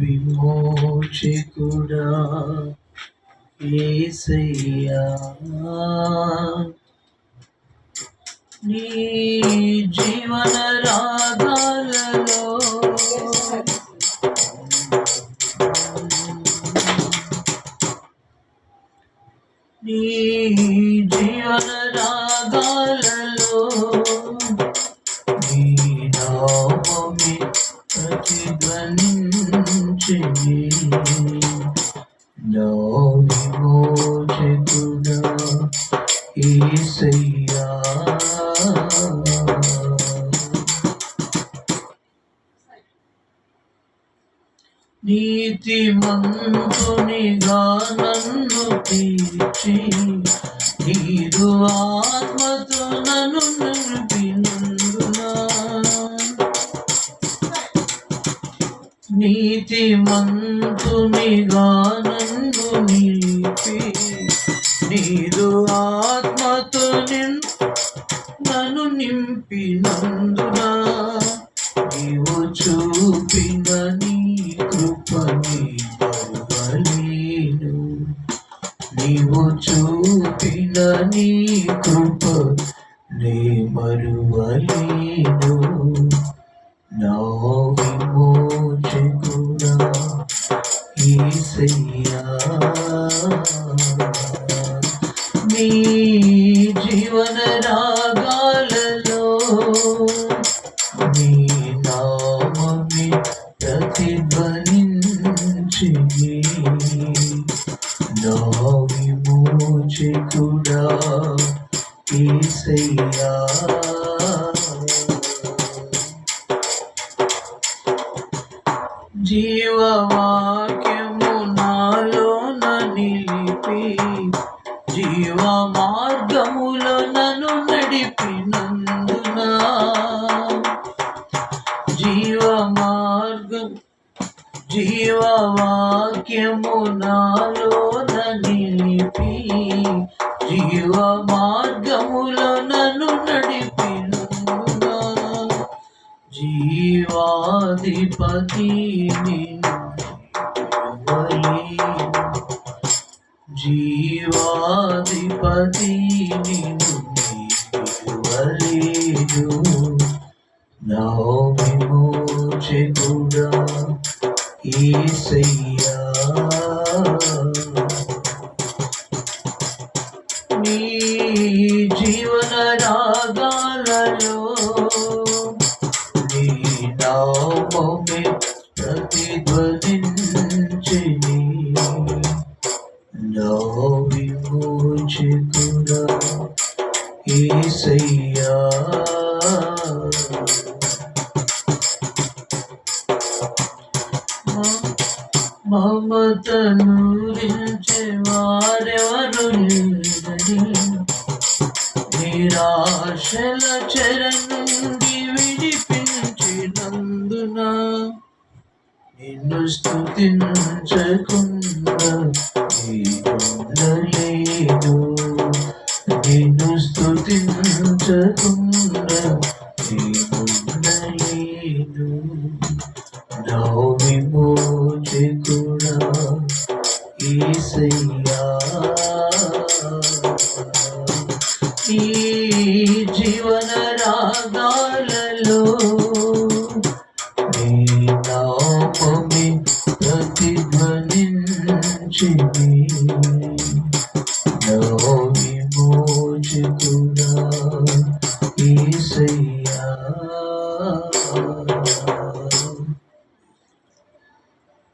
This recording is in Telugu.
విమోచకుడా ఏసయ్యా నీ జీవన రాగాలలో నీ జీవన రాగాలలో నీతి మంతునిగా నన్ను తీర్చి నీరు ఆత్మతో నన్ను నడిపినందునా? నీతి మంతునిగా నన్ను నీ చూపిన నీ కృప నే మరువలేను. నా విమోచకుడా ఈసయ్యా. నీ జీవన రాగాలలో నీ నామమే ప్రతిధ్వని ఈసయ్యా జీవవాక్యము నాలోన నిలిపి జీవ మార్గములో నన్ను నడిపినందున. జీవ మార్గం జీవవాక్యము నాలోన నిలిపి జీవ మార్గములో నన్ను నడిపినందున జీవాధిపతి జీవాధిపతి నివలేదు నా ఏసయ్యా. మమతను వారెవరు నిరాశల చెర విడిపించినందున నిన్ను స్థుతించకుండా ఉండలేదు నిన్ను స్థుతించకుండా ఉండలేదు నా విమోచకుడా ఈసయ్యా. ఈ జీవన ఈసయ్యా.